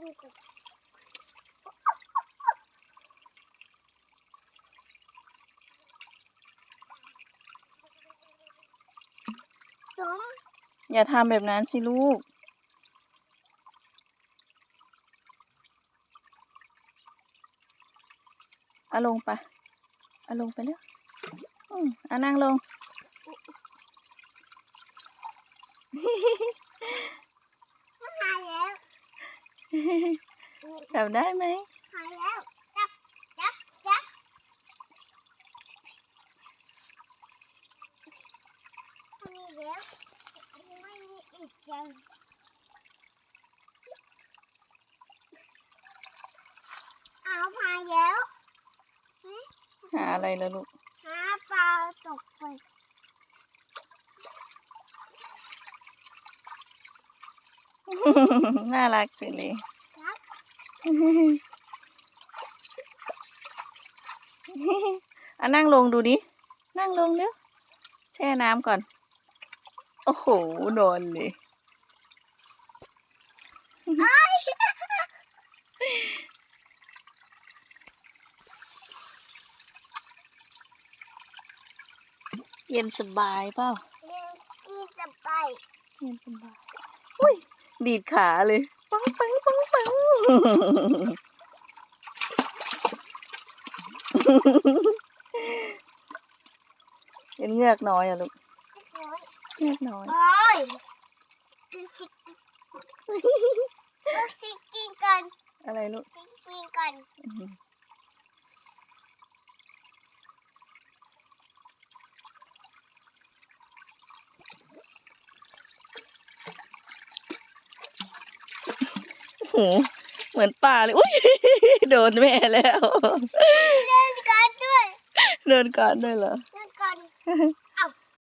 อย่าทำแบบนั้นสิลูก เอาลงไป เอาลงไปเร็วอืมเอานั่งลง จับได้ไหมหายแล้วจับจับจับไม่มีแล้วไม่มีอีกจังเอาหายแล้วหาอะไรแล้วลูกหาปลาตกไป น่ารักสิเลยครับอะนั่งลงดูดิ นั่งลงเร็วแช่น้ำก่อน โอ้โหโดนเลยเย็นสบายเปล่าเรียนที่จะไปเย็นสบายอุ้ย ดีดขาเลยปังปังปังปังเป็นเงือกน้อยอะลูกโอ้ยเงือกน้อยโอ้ยกินสิเอาสิกินกัน อะไรลูกสิกินกัน หือโอ้โหเหมือนป่าเลย อุ้ยโดนแม่แล้วเล่นกันด้วยโดนก่อนด้วยเหรอเล่นกัน